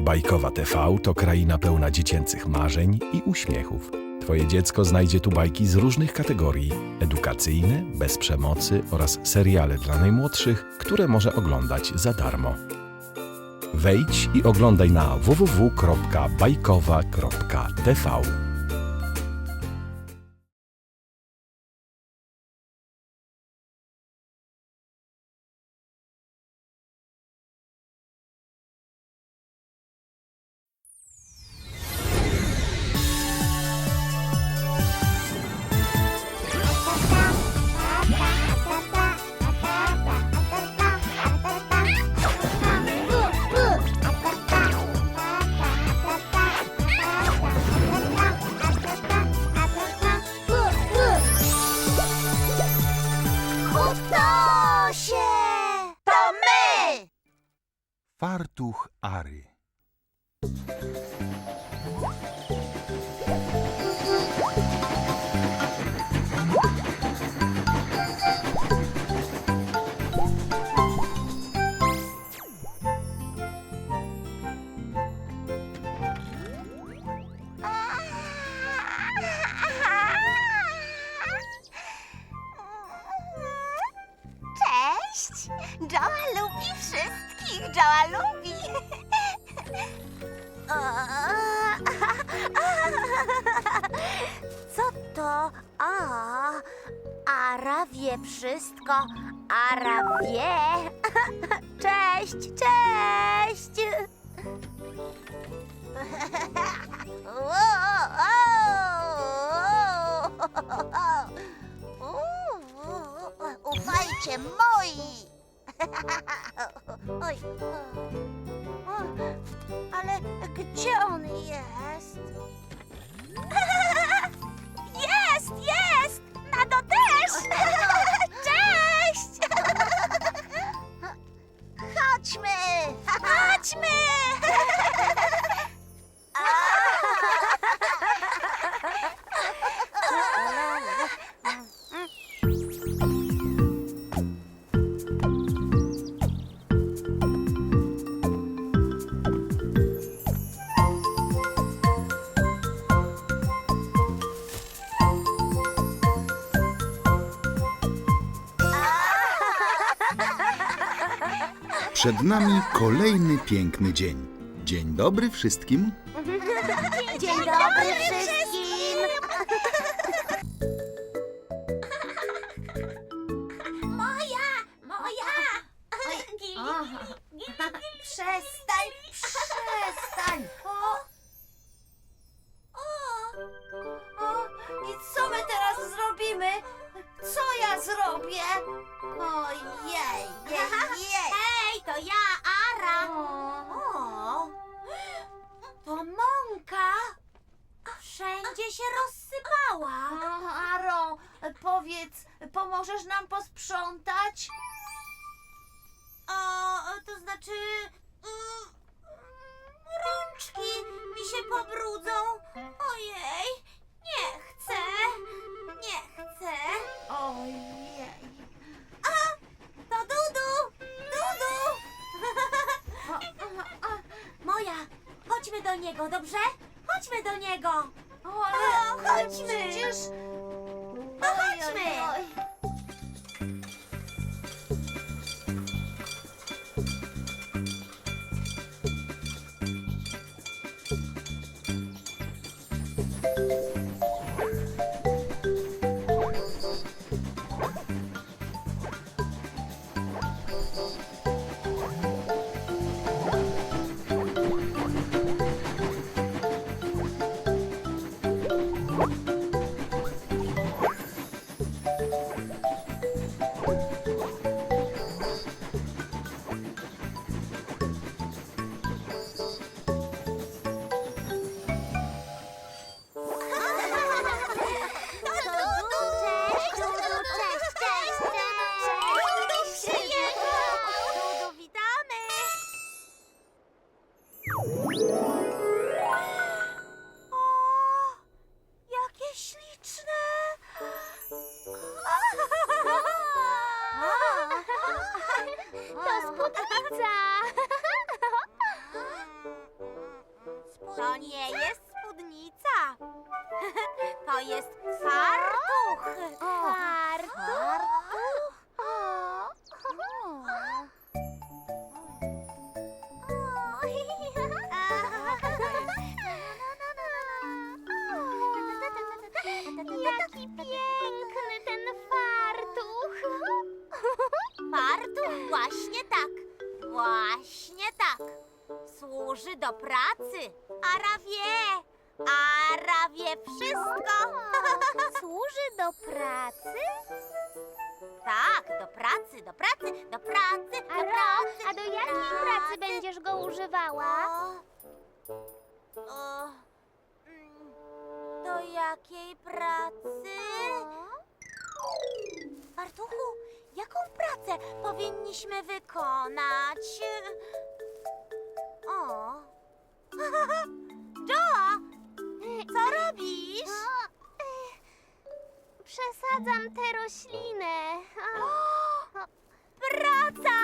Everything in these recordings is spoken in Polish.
Bajkowa TV to kraina pełna dziecięcych marzeń i uśmiechów. Twoje dziecko znajdzie tu bajki z różnych kategorii: edukacyjne, bez przemocy oraz seriale dla najmłodszych, które może oglądać za darmo. Wejdź i oglądaj na www.bajkowa.tv. Fartuch Ary. Wszystko. Ara wie. Cześć, cześć! Ufajcie moi! Oj. O, ale gdzie on jest? Jest, jest! Przed nami kolejny piękny dzień. Dzień dobry wszystkim. Dzień dobry wszystkim! Moja! Moja! Przestań! Przestań! O! O! I co my teraz zrobimy? Co ja zrobię? Ojej! Jej, jej. Hej, to ja, Ara! O! To mąka! Wszędzie się rozsypała. Aro, powiedz, pomożesz nam posprzątać? O, to znaczy... mm, Rączki mi się pobrudzą. Ojej, nie chcę. Nie chcę. Ojej. To Dudu! Dudu! Moja, chodźmy do niego, dobrze? Chodźmy do niego. O, ale O, chodźmy. Przecież... No chodźmy. Oj, oj, oj. Jakie śliczne! To spódnica! To nie jest spódnica. To jest fartuch. Fartuch? Właśnie tak. Służy do pracy. Ara wie. Ara wie wszystko. Służy do pracy? Tak, do pracy, do pracy, do pracy, do A, ro, pracy. a do jakiej pracy będziesz go używała? O, o, mm, do jakiej pracy? Fartuchu, jaką pracę powinniśmy wykonać? O. Joa, co robisz? Przesadzam tę roślinę. Praca!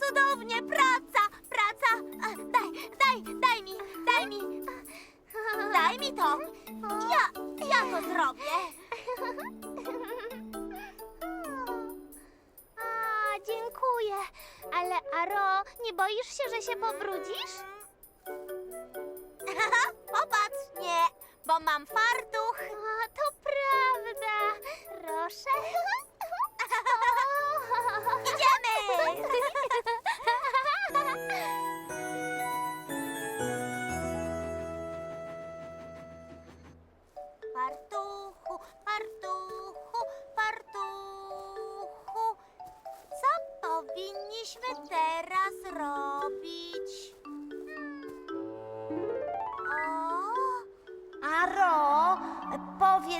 Cudownie, praca, praca! Daj, daj, daj mi, daj mi, daj mi to. Ja, ja to zrobię. Ale Aro, nie boisz się, że się pobrudzisz? Popatrz, nie, bo mam fartuch. A, to prawda. Proszę. Idziemy!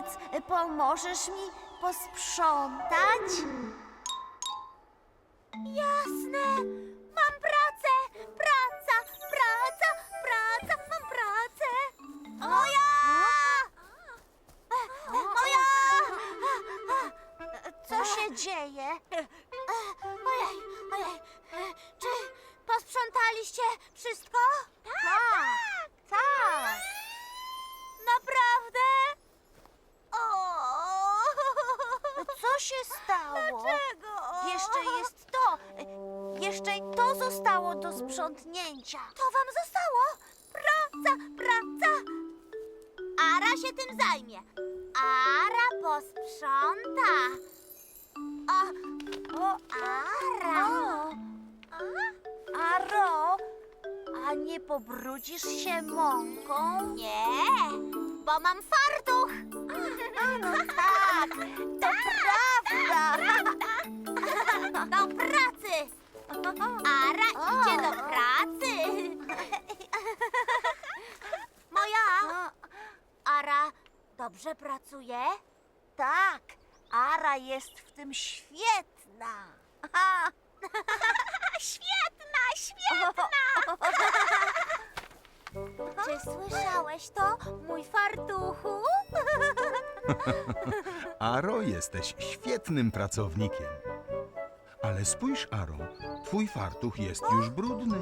powiedz, pomożesz mi posprzątać? Co się stało? Dlaczego? Jeszcze jest to. Jeszcze to zostało do sprzątnięcia. To wam zostało? Praca, praca. Ara się tym zajmie. Ara posprząta. O, o Ara. A? Aro, a nie pobrudzisz się mąką? Nie, bo mam fartuch. No tak, to prawda. Do pracy. Ara idzie do pracy. Moja. Ara dobrze pracuje? Tak, Ara jest w tym świetna. Świetna, świetna! Czy słyszałeś to, mój fartuchu? Aro, jesteś świetnym pracownikiem. Ale spójrz, Aro, twój fartuch jest już brudny.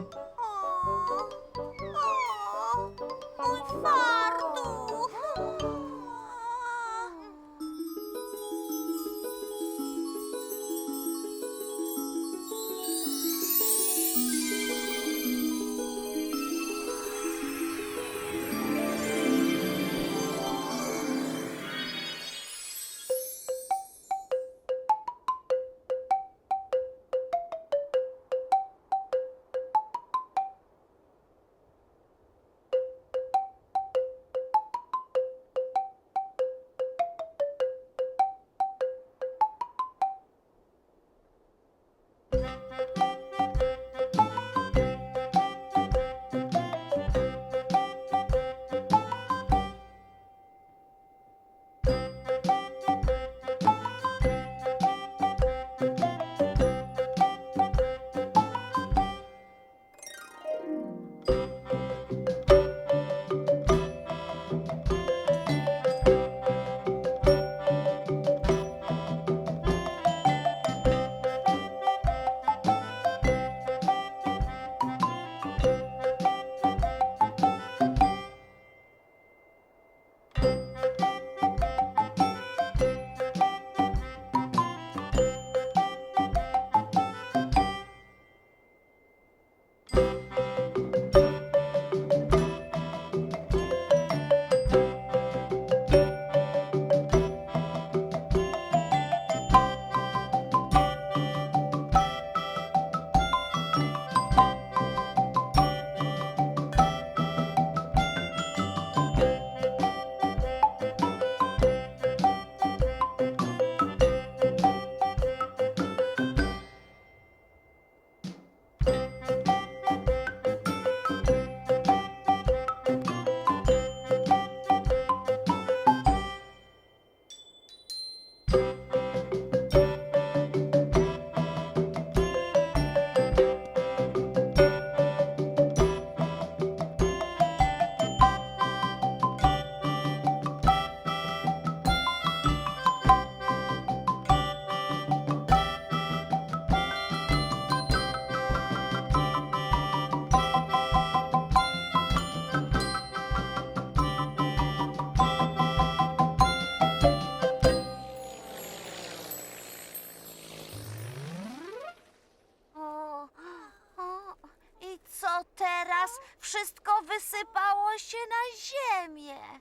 Wszystko wysypało się na ziemię.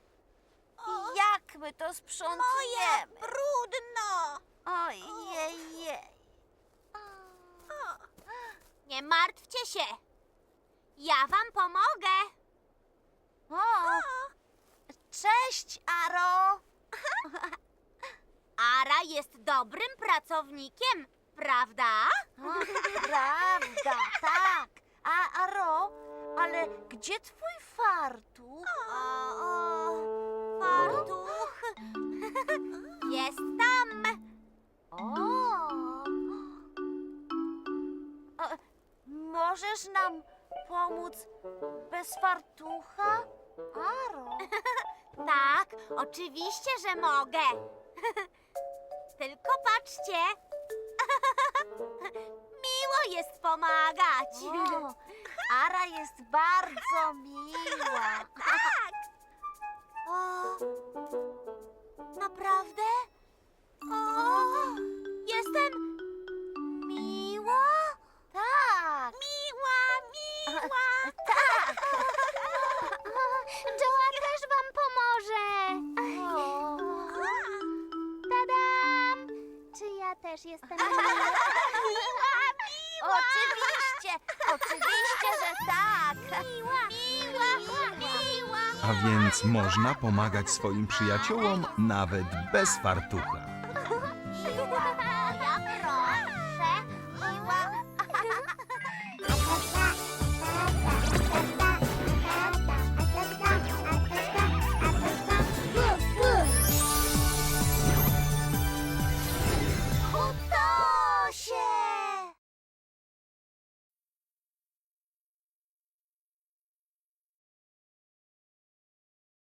I jak my to sprzątniemy? Brudno! Ojej. Nie martwcie się. Ja wam pomogę. O, cześć, Aro. Ara jest dobrym pracownikiem, prawda? O, prawda, tak. A Aro, ale gdzie twój fartuch? O, o, fartuch. Jest tam. O. Możesz nam pomóc bez fartucha? Aro. Tak, oczywiście, że mogę. Tylko patrzcie. Miło jest pomagać. O, Ara jest bardzo miła. Tak. O, naprawdę? O, jestem miła? Tak. Miła, miła. Tak. Joa też wam pomoże. O. Tadam! Czy ja też jestem miła? oczywiście, że tak. Miła, miła, miła. A więc można pomagać swoim przyjaciołom nawet bez fartucha.